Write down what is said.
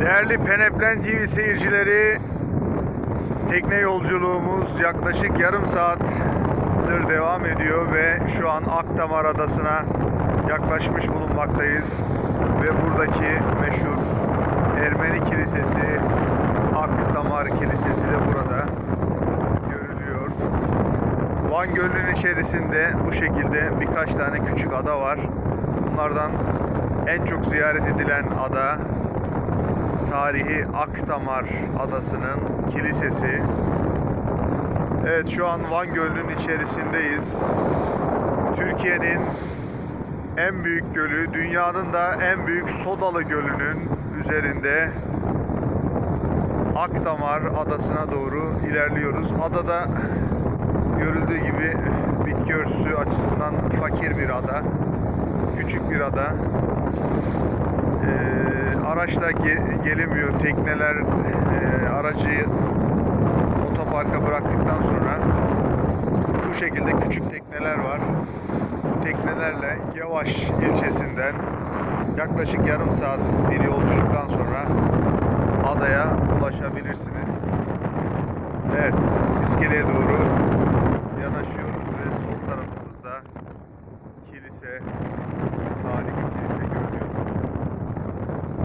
Değerli Peneplen TV seyircileri, tekne yolculuğumuz yaklaşık yarım saattir devam ediyor ve şu an Akdamar Adası'na yaklaşmış bulunmaktayız. Ve buradaki meşhur Ermeni Kilisesi, Akdamar Kilisesi de burada görülüyor. Van Gölü'nün içerisinde bu şekilde birkaç tane küçük ada var. Bunlardan en çok ziyaret edilen ada tarihi Akdamar Adası'nın kilisesi. Evet şu an Van Gölü'nün içerisindeyiz. Türkiye'nin en büyük gölü, dünyanın da en büyük sodalı gölünün üzerinde Akdamar Adası'na doğru ilerliyoruz. Adada görüldüğü gibi bitki örtüsü açısından fakir bir ada. Küçük bir ada araçla ge gelemiyor. Tekneler e, aracı otoparka bıraktıktan sonra bu şekilde küçük tekneler var. Bu teknelerle Yavaş ilçesinden yaklaşık yarım saat bir yolculuktan sonra adaya ulaşabilirsiniz. Evet, iskeleye doğru yanaşıyoruz ve sol tarafımızda kilise